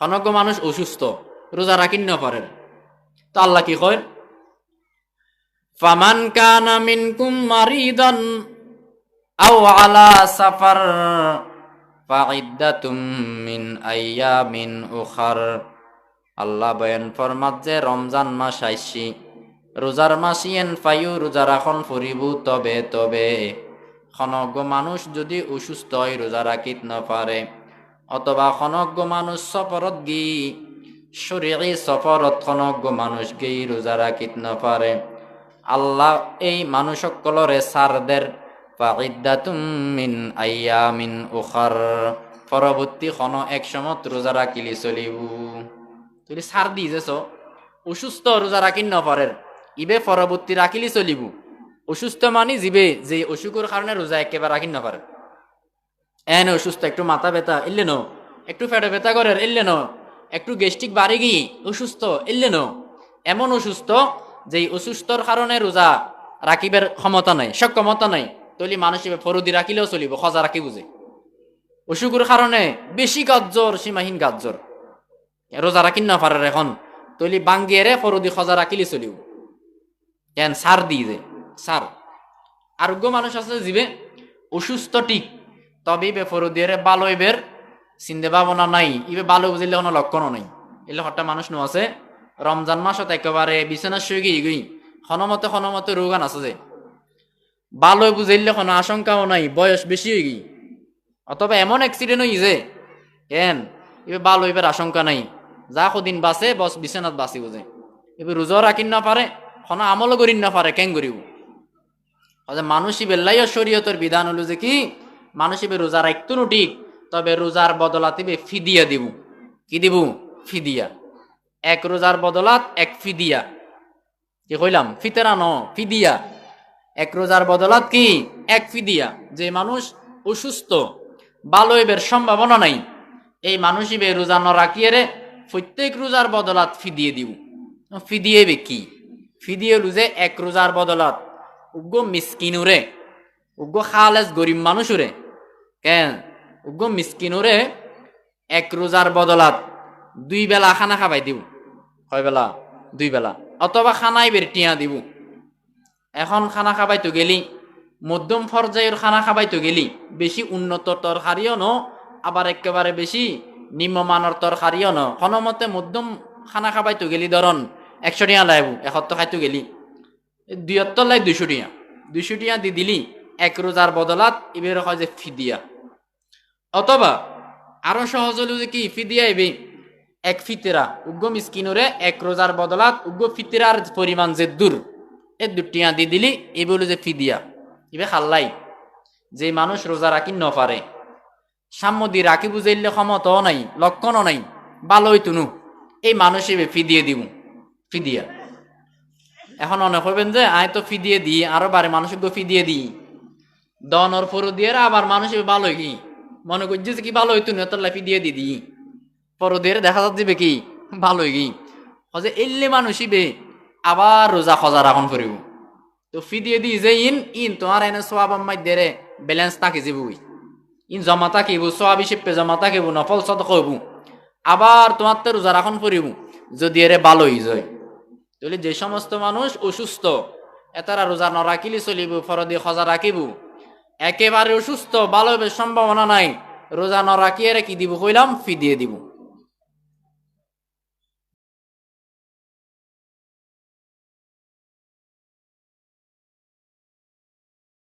খনজ্ঞ মানুষ অসুস্থ, রোজা রাখিন না পারেন। তো আল্লাহ কি কয়? ফামান কানা মিনকুম মারিদান আও আলা সাফার ফাইদ্দাতুম মিন আইয়ামিন উখার। আল্লাহ বয়ান ফরমাত যে রমজান মাস আইসি, রোজার মাস ইয়েন ফাইও রোজা রাখন ফুরিব তবে তবে। খনজ্ঞ মানুষ যদি অসুস্থ হয়, রোজা রাখিত না পারে। অথবা খনজ্ঞ মানুষ সফরত গি শরীরে সফরত খনজ্ঞ মানুষ গেই রোজা রাখিত না পারে। আল্লাহ এই মানুষ সকলরে সারদের মিন আইয়ামিন উখার। পরবর্তী খন এক সমত রোজা রাখিলি চলিব। তুই সার দি যেছ অসুস্থ রোজা রাখিন নপারের ইবে পরবর্তী রাখিলি চলিব। অসুস্থ মানি যিবে যে অসুখের কারণে রোজা একেবারে রাখিন নপারে এন অসুস্থ একটু মাথা ব্যথা, এলে ন। একটু ফেটে ব্যথা করে, এলে ন। একটু গেস্টিক বাড়ি গিয়ে অসুস্থ, এলে ন। এমন অসুস্থ যে অসুস্থর কারণে রোজা রাখিবের ক্ষমতা নাই সক্ষমতা নাই। তলি মানুষ ফরদি রাখিলেও চলিব সজা রাখি বুঝে অসুখের কারণে বেশি গাজ্জর, সীমাহীন গাজ্জর। রোজা রাখিন না পারে এখন। তলি বাঙ্গিয়েরে ফরদি সজা রাখিলে চলিব। কেন সার দি যে সার। আরোগ্য মানুষ আছে যিবে অসুস্থ ঠিক। তবে ইবে ফরদিয়ারে ভালো ইবের চিন্তা ভাবনা নাই। ইবে ভালো বুঝিলে কোনো লক্ষণও নাই। এলে হঠাৎ মানুষ নো আছে। রমজান মাসত একেবারে বিছানা শুয়ে গিয়ে গই। হনমতে হনমতে রোগান আছে যে। ভালো বুঝাইলে কোনো আশঙ্কাও নাই, বয়স বেশি হয়ে গই। অথবা এমন অ্যাক্সিডেন্ট হই যে, কেন? এবার ভালো এবার আশঙ্কা নাই। যা কদিন বাঁচে বস বিছানাত বাঁচি বুঝে এবার রোজাও রাখিন না পারে, কোনো আমলও করিন না পারে, কেন করিব? মানুষই বেল্লাইও শরীয়তের বিধান হলো যে কি মানুষ এবার রোজা রাখতো নো ঠিক তবে রোজার বদলাত এবে ফিদিয়া দিব। কি দিব? ফিদিয়া। এক রোজার বদলাত, এক ফিদিয়া। কি কইলাম? ফিতেরা ন, ফিদিয়া। এক রোজার বদলাত কি? এক ফিদিয়া। যে মানুষ অসুস্থ, ভালো এবার সম্ভাবনা নাই, এই মানুষ ইবে রোজা ন রাখিয়ে রে, প্রত্যেক রোজার বদলাত ফিদিয়ে দিব। ফিদিয়ে বে কি? ফিদিয়ে লুজে এক রোজার বদলাত। উগ্র মিসকিনুরে উগ্র খালেস গরিব মানুষুরে কেন? উগ্র মিসকিনুরে এক রোজার বদলাত দুই বেলা খানা খাবাই দিব। কয় বেলা? দুই বেলা। অথবা খানাই বের টিয়া দিব। এখন খানা খাবাইতো গেলি, মধ্যম পর্যায়ের খানা খাবাইতো গেলি, বেশি উন্নত তরকারিও ন, আবার একেবারে বেশি নিম্নমানের তরকারিও ন। কোনোমতে মধ্যম খানা খাবাইতো গেলি ধরন একশো টিয়া লাইব এসত্তর খাইতো গেলি। দুইত্তর লাই দুইশো টিয়া। দুইশো টিয়া দি দিলি, এক রোজার বদলাত, এবার হয় যে ফিদিয়া। অথবা আরও সহজ হলো যে কি ফিদিয়া এবি এক ফিতেরা। উগ্র মিসকিনরে এক রোজার বদলাত উগ্র ফিতেরার পরিমাণ যে দূর, এ দুটিয়া দি দিলি, এই বলে যে ফিদিয়া। ইবে খাল্লাই, যে মানুষ রোজা রাখি ন পারে সাম্য দি রাখি বুঝাইলে ক্ষমতাও নাই, লক্ষণও নাই ভালোই তুনু। এই মানুষ এবে ফিদিয়ে দিব ফিদিয়া। এখন অনেক হবেন যে, আয় তো ফিদিয়ে দিই, আরও বারে মানুষকে ফিদিয়ে দিই। দনর ফরু দিয়ে আবার মানুষ এবে ভালো কি? মনে করছে যে কি ভালো হইতো না, তোর লাফি দিয়ে দি দিই। পর দিয়ে দেখা যাচ্ছে কি, ভালো কি হজে এলে মানুষ ইবে আবার রোজা খজা রাখন করিব। তো ফি দিয়ে দি যে ইন ইন তোমার এনে সোয়াব আম্মাই দেরে ব্যালেন্স তাকে যাব ইন জমা থাকিব সোয়াব হিসেবে জমা থাকিব নফল সদ কইব আবার তোমার তো রোজা রাখন করিব, যদি এরে ভালো হয়ে যায়। তাহলে যে সমস্ত মানুষ অসুস্থ এতারা রোজা নরাখিলি চলিব, ফরদি খজা রাখিব একেবারে অসুস্থ ভালো সম্ভাবনা নাই। রোজা নরাখিয়ে কি দিব কইলাম ফি দিয়ে দিব।